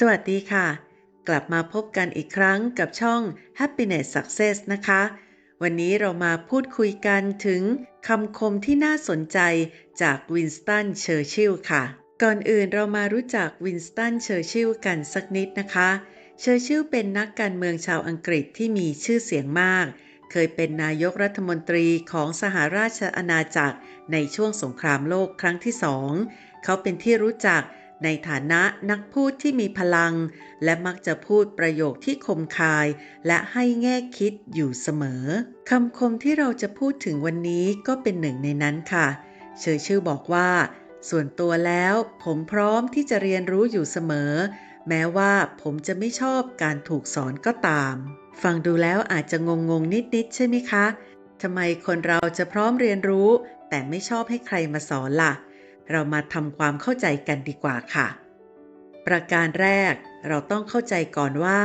สวัสดีค่ะ กลับมาพบกันอีกครั้งกับช่อง Happiness Success นะคะ วันนี้เรามาพูดคุยกันถึงคำคมที่น่าสนใจจากวินสตันเชอร์ชิลค่ะ ก่อนอื่นเรามารู้จักวินสตันเชอร์ชิลกันสักนิดนะคะ เชอร์ชิลเป็นนักการเมืองชาวอังกฤษที่มีชื่อเสียงมาก เคยเป็นนายกรัฐมนตรีของสหราชอาณาจักรในช่วงสงครามโลกครั้งที่สอง เขาเป็นที่รู้จัก ในฐานะนักพูดที่มีพลัง และมักจะพูดประโยคที่คมคาย และให้แง่คิดอยู่เสมอคำคมที่เราจะพูดถึงวันนี้ก็เป็นหนึ่งในนั้นค่ะ เชอร์ชิลบอกว่า ส่วนตัวแล้วผมพร้อมที่จะเรียนรู้อยู่เสมอ แม้ว่าผมจะไม่ชอบการถูกสอนก็ตาม ฟังดูแล้วอาจจะงงงนิดๆใช่ไหมคะทำไมคนเราจะพร้อมเรียนรู้ แต่ไม่ชอบให้ใครมาสอนล่ะ เรามาทำความเข้าใจกันดีกว่าค่ะ ประการแรกเราต้องเข้าใจก่อนว่า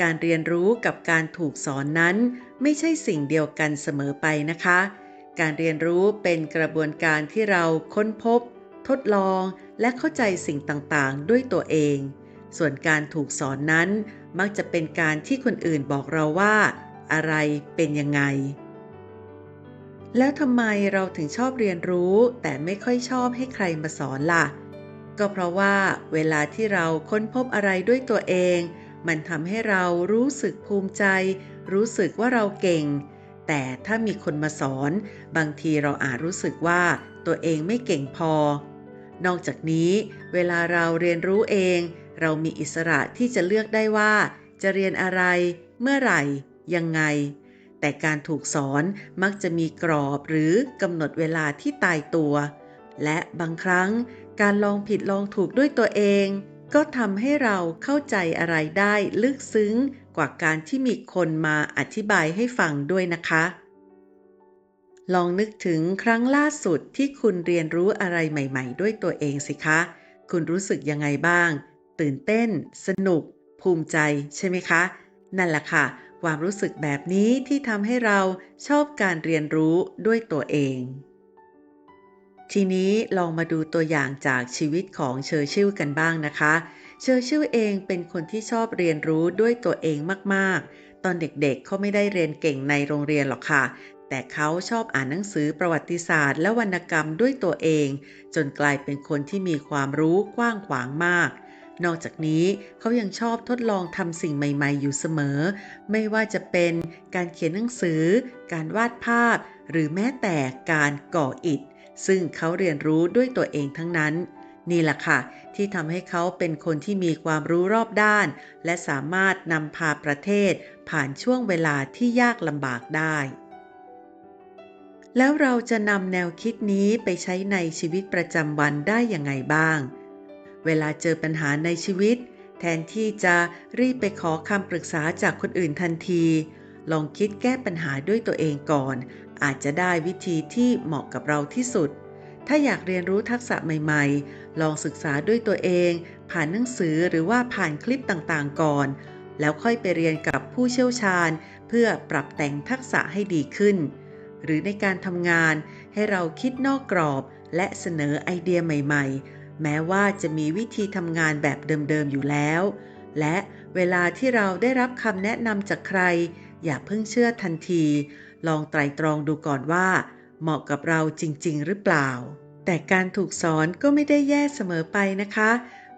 การเรียนรู้กับการถูกสอนนั้น ไม่ใช่สิ่งเดียวกันเสมอไปนะคะ การเรียนรู้เป็นกระบวนการที่เราค้นพบ ทดลองและเข้าใจสิ่งต่างๆ ด้วยตัวเอง ส่วนการถูกสอนนั้น มักจะเป็นการที่คนอื่นบอกเราว่า อะไรเป็นยังไง แล้วทำไมเราถึงชอบเรียนรู้ แต่ไม่ค่อยชอบให้ใครมาสอนล่ะ ก็เพราะว่าเวลาที่เราค้นพบอะไรด้วยตัวเอง มันทำให้เรารู้สึกภูมิใจ รู้สึกว่าเราเก่ง แต่ถ้ามีคนมาสอน บางทีเราอาจรู้สึกว่าตัวเองไม่เก่งพอ นอกจากนี้ เวลาเราเรียนรู้เอง เรามีอิสระที่จะเลือกได้ว่า จะเรียนอะไร เมื่อไหร่ ยังไง แต่การถูกสอนมักจะมีกรอบหรือกำหนดเวลาที่ตายตัว และบางครั้งการลองผิดลองถูกด้วยตัวเอง ก็ทำให้เราเข้าใจอะไรได้ลึกซึ้งกว่าการที่มีคนมาอธิบายให้ฟังด้วยนะคะ ลองนึกถึงครั้งล่าสุดที่คุณเรียนรู้อะไรใหม่ ๆ ด้วยตัวเองสิคะ คุณรู้สึกยังไงบ้าง ตื่นเต้น สนุก ภูมิใจใช่ไหมคะ นั่นแหละค่ะ ความรู้สึกแบบนี้ที่ทำให้เราชอบการเรียนรู้ด้วยตัวเอง ทีนี้ลองมาดูตัวอย่างจากชีวิตของเชอร์ชิลกันบ้างนะคะ เชอร์ชิลเองเป็นคนที่ชอบเรียนรู้ด้วยตัวเองมากๆ ตอนเด็กๆเเขาไม่ได้เรียนเก่งในโรงเรียนหรอกค่ะ แต่เขาชอบอ่านหนังสือประวัติศาสตร์ และวรรณกรรมด้วยตัวเอง จนกลายเป็นคนที่มีความรู้กว้างขวางมาก นอกจากนี้เขายังชอบทดลองทำสิ่งใหม่ ๆ อยู่เสมอ ไม่ว่าจะเป็นการเขียนหนังสือ การวาดภาพ หรือแม้แต่การก่ออิฐ ซึ่งเขาเรียนรู้ด้วยตัวเองทั้งนั้น นี่แหละค่ะ ที่ทำให้เขาเป็นคนที่มีความรู้รอบด้าน และสามารถนำพาประเทศผ่านช่วงเวลาที่ยากลำบากได้ แล้วเราจะนำแนวคิดนี้ไปใช้ในชีวิตประจำวันได้ยังไงบ้าง เวลาเจอปัญหาในชีวิต แทนที่จะรีบไปขอคำปรึกษาจากคนอื่นทันที ลองคิดแก้ปัญหาด้วยตัวเองก่อน อาจจะได้วิธีที่เหมาะกับเราที่สุด ถ้าอยากเรียนรู้ทักษะใหม่ๆ ลองศึกษาด้วยตัวเอง ผ่านหนังสือหรือว่าผ่านคลิปต่างๆ ก่อน แล้วค่อยไปเรียนกับผู้เชี่ยวชาญ เพื่อปรับแต่งทักษะให้ดีขึ้น หรือในการทำงานให้เราคิดนอกกรอบและเสนอไอเดียใหม่ ๆ แม้ว่าจะมีวิธีทำงานแบบเดิมๆอยู่แล้ว และเวลาที่เราได้รับคำแนะนำจากใคร อย่าเพิ่งเชื่อทันที ลองไตรตรองดูก่อนว่า เหมาะกับเราจริง ๆ หรือเปล่า แต่การถูกสอนก็ไม่ได้แย่เสมอไปนะคะ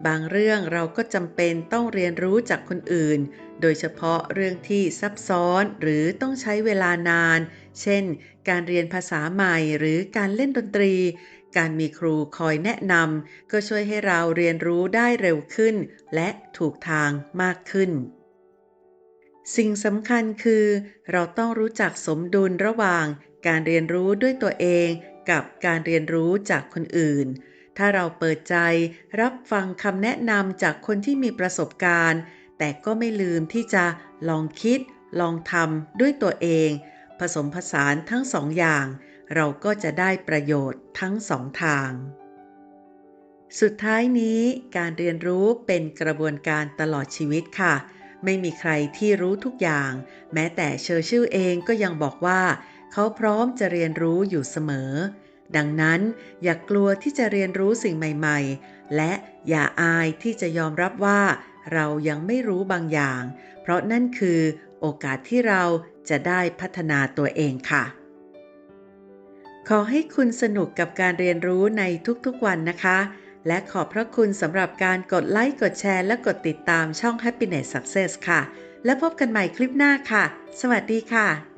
บางเรื่องเราก็จำเป็นต้องเรียนรู้จากคนอื่น โดยเฉพาะเรื่องที่ซับซ้อนหรือต้องใช้เวลานาน เช่น การเรียนภาษาใหม่หรือการเล่นดนตรี การมีครูคอยแนะนำก็ช่วยให้เราเรียนรู้ได้เร็วขึ้น และถูกทางมากขึ้น สิ่งสำคัญคือ เราต้องรู้จักสมดุลระหว่างการเรียนรู้ด้วยตัวเองกับการเรียนรู้จากคนอื่น ถ้าเราเปิดใจรับฟังคำแนะนำจากคนที่มีประสบการณ์ แต่ก็ไม่ลืมที่จะลองคิด ลองทำด้วยตัวเอง ผสมผสานทั้งสองอย่าง เราก็จะได้ประโยชน์ทั้งสองทาง สุดท้ายนี้การเรียนรู้เป็นกระบวนการตลอดชีวิตค่ะ ไม่มีใครที่รู้ทุกอย่าง แม้แต่เชอร์ชิลเองก็ยังบอกว่า เขาพร้อมจะเรียนรู้อยู่เสมอ ดังนั้นอย่ากกลัวที่จะเรียนรู้สิ่งใหม่ ๆ และอย่าอายที่จะยอมรับว่า เรายังไม่รู้บางอย่าง เพราะนั่นคือโอกาสที่เราจะได้พัฒนาตัวเองค่ะ ขอให้คุณสนุกกับการเรียนรู้ในทุกๆวันนะคะ และขอบพระคุณสำหรับการกดไลค์ กดแชร์ และกดติดตามช่อง Happiness Success ค่ะ และพบกันใหม่คลิปหน้าค่ะ สวัสดีค่ะ